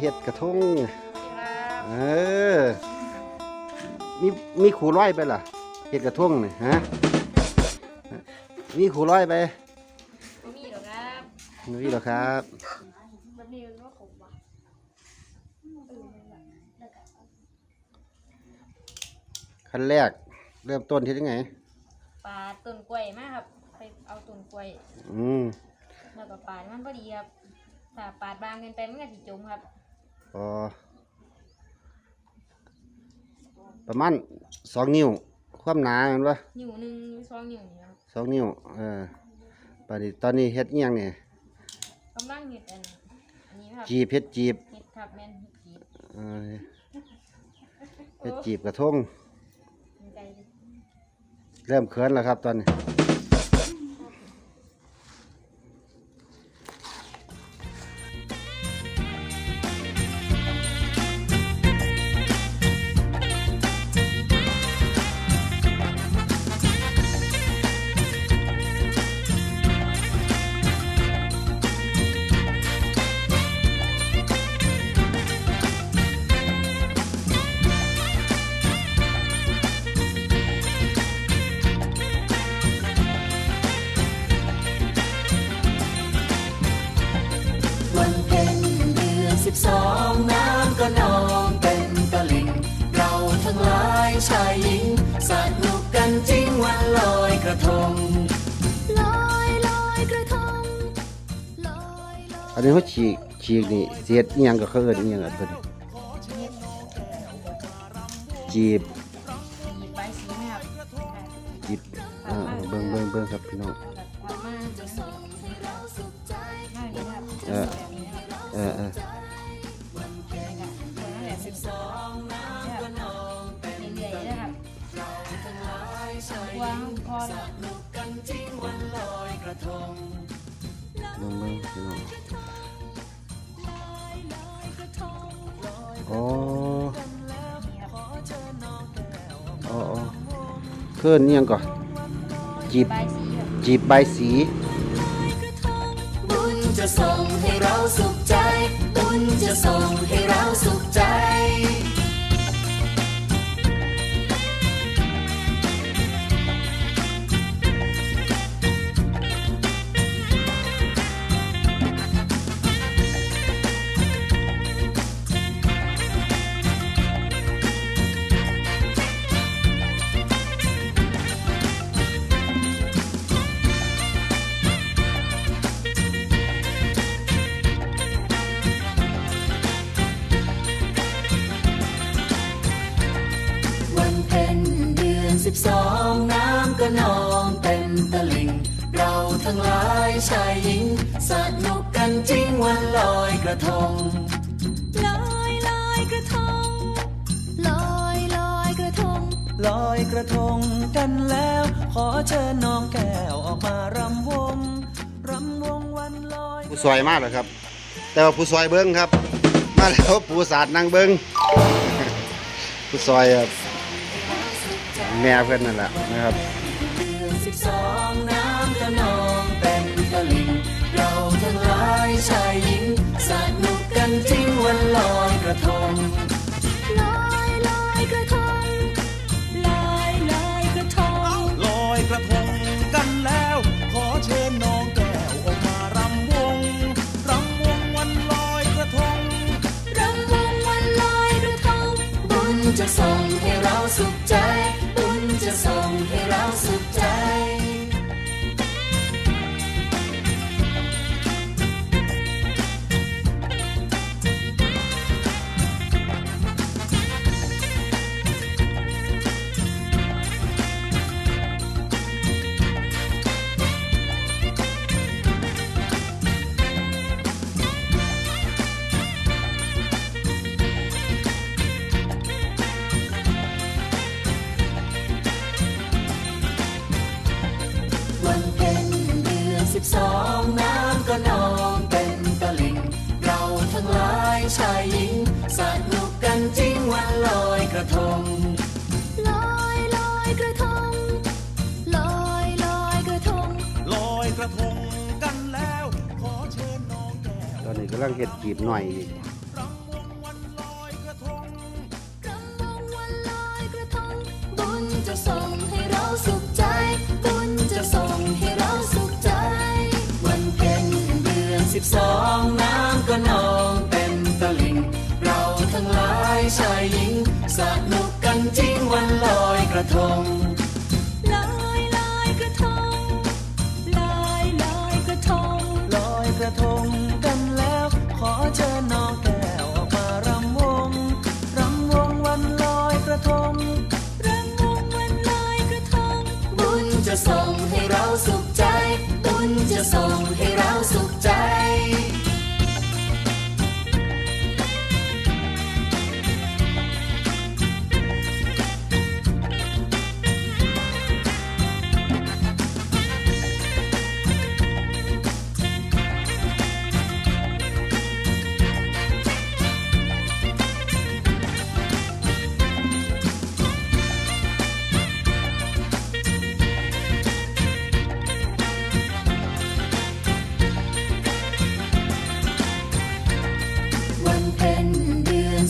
เห็ดกระทงครับเออมีมีขู่ร้อยไปล่ะเห็ดกระทงนี่ฮะมีขู่ร้อยไปบ่มีหรอกครับนี่เหรอครับแบบนี้มันว่าขมว่ะขั้นแรกเริ่มต้นที่ยังไงปาดต้นกล้วยมาครับไปเอาต้นกล้วย อืมแล้วก็ปาดมันพอดีครับถ้าปาดบางเกินไปมันก็สิจมครับ อ๋อประมาณสองนิ้ว ความหนาเห็นปะนิ้วหนึ่งหรือสองนิ้วนี่ครับสองนิ้วเออปานนี้ตอนนี้เฮ็ดอิหยังเนี่ยกำลังเห็ดอันอันนี้ครับจีบเฮ็ดจีบเห็ดครับแม่นเห็ดจีบเออเฮ็ดจีบกระทงมันใจดิเริ่มเขินแล้วครับตอนนี้วัน นนี้เขาฉีกฉีกนี่เสียดอิหยังก็เขาเอิ้นอิหยังอันเพิ่นเห็ดจีบจีบใบสีนบจีบเออเบิ่งเบิ่งเบิ่งครับพี่น้องเอาแบบเอามาจะส่งให้เราสุขใจง่ายดีนะครับเออแบบนี้นะครับเออเออนั่นลองน้ำก็นองเรื่อยๆนะครับวางพอแล้วเบิ่งเบิ่งพี่น้อง อ๋ออ๋ออ๋อเพิ่นอิหยังก่อนจีบใบสีแบบจีบใบสีบุญจะส่งให้เราสุขใจบุญจะส่งให้เราสุข หลายชายหญิง สนุกกันจริงวันลอยกระทง ลอยลอยกระทง ลอยลอยกระทง ลอยกระทงกันแล้ว ขอเชิญน้องแก้วออกมารำวงรำวงวันลอย ผู้ซอยมากเลยครับ แต่ว่าผู้ซอยเบิ้งครับ มาแล้วผู้สาดนั่งเบิ้ง ผู้ซอยครับแม่เพื่อนนั่นแหละนะครับ เดือนสิบสอง ชายหญิงสนุกกันทิ้งวันลอยกระทง ชายหญิงสนุกกันจริงวันลอยกระทง ลอยลอยกระทง ลอยลอยกระทง ลอยกระทงกันแล้ว ขอเชิญน้องแก้วตอนนี้กำลังเห็ดจีบหน่อยอีกวันลก่งเดือนสิบสอง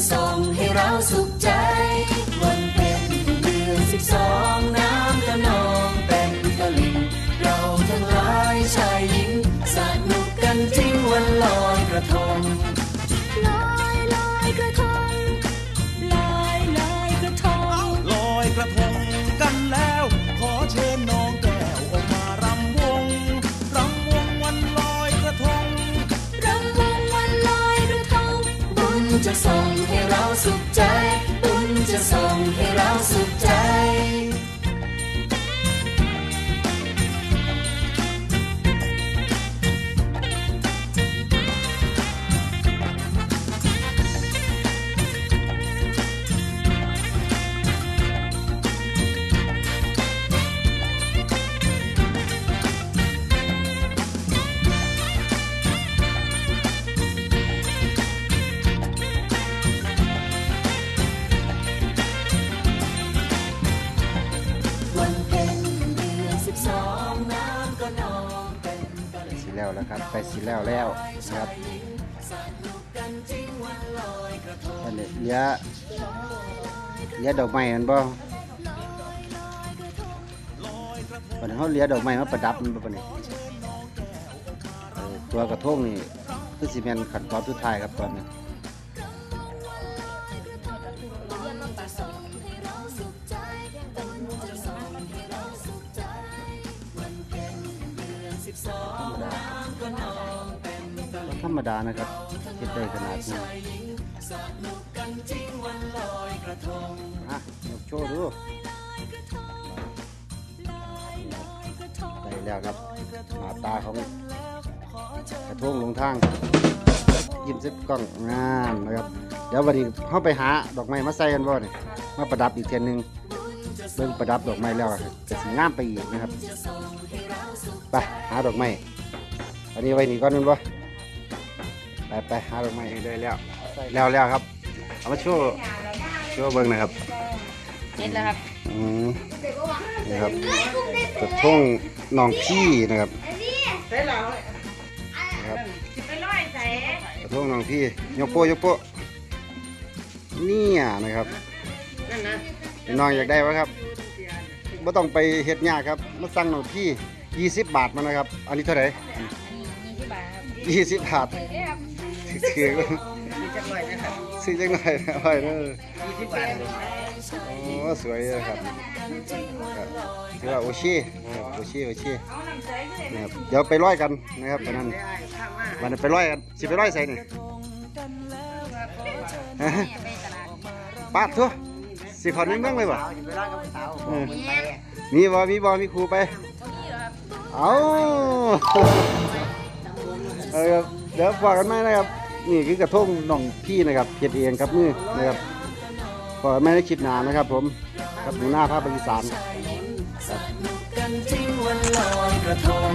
จะส่งให้เราสุขใจ วันเพ็ญเดือนสิบสองน้ำก็นองเต็มตลิ่งเราทั้งหลายชายหญิงสนุกกันจริงวันลอยกระทงลอยลอยกระทงลอยลอยกระทงลอยกระทงกันแล้ว ขอเชิญน้องแก้วออกมารำวงรำวงวันลอยกระทงรำวงวันลอยกระทงบุญจะส่งให้เรา สุขใจ แล้วแล้วครับไปสิแล้วแล้วนะครับอันนลอยกระทงอันนี้เหลือเหลือดอกไม้มันบ่ปันเขาเหลือดอกไม้มาประดับมันบ่ปนี่ตัวกระทงนี่คือสิแมนขันตอนสุดท้ายครับตอนนี้เรียนมาปา มดานะครับเฮ็ดได้ขนาดนี้อะยกโชว์ดูได้แล้วครับหน้าตาของกระทงลงทางยิ้มซิบกล้องงามนะครับ เดี๋ยววันนี้เข้าไปหาดอกไม้มาใส่กันบ่เนี่ยมาประดับอีกเทียนหนึงเบิ่งประดับดอกไม้แล้วก็สิงามไปอีกนะครับ ไปหาดอกไม้อันนี้ไว้นี่ก่อนนึงบ่ ไปไปหาดอกไม้ได้แล้วแล้วแล้วครับ เอามาโชว์โชว์เบิ่งนะครับเจ็ดแล้วครับอืมนี่ครับกระทงหนองพี่นะครับนะครับกระทงหนองพี่ยกโป้ยกโป้เนี่ยนะครับน้องอยากได้วะครับไม่ต้องไปเฮ็ดยากครับมาสั่งหนองพี่ 20 บาทมานะครับ อันนี้เท่าไหร่อันนี้ยี่สิบบาท ครับ20บาทเอ๊ะครับถือซื้อจังหน่อยนะอร่อยเด้อโอ้สวยเลยครับครับถือว่าโอชินะครับโอชิโอชินะครับเดี๋ยวไปร้อยกันนะครับตอนนั้นวันนั้นไปร้อยกันสิไปร้อยใส่นี่แม่ไปตลาดปาดทั่วสิขอในเมืองเลยบ่เออแม่มีบ่มีบ่มีครูไปนี่เหรอครับเอาเออครับเดี๋ยวฝากกันไหมนะครับ นี่คือกระทงน้องพี่นะครับเพียรเองครับมือนะครับพอไม่ได้คลิปหนานะครับ ผมกับหนูหน้าภาพบริสานสนุกกันจริงวันลอยกระทง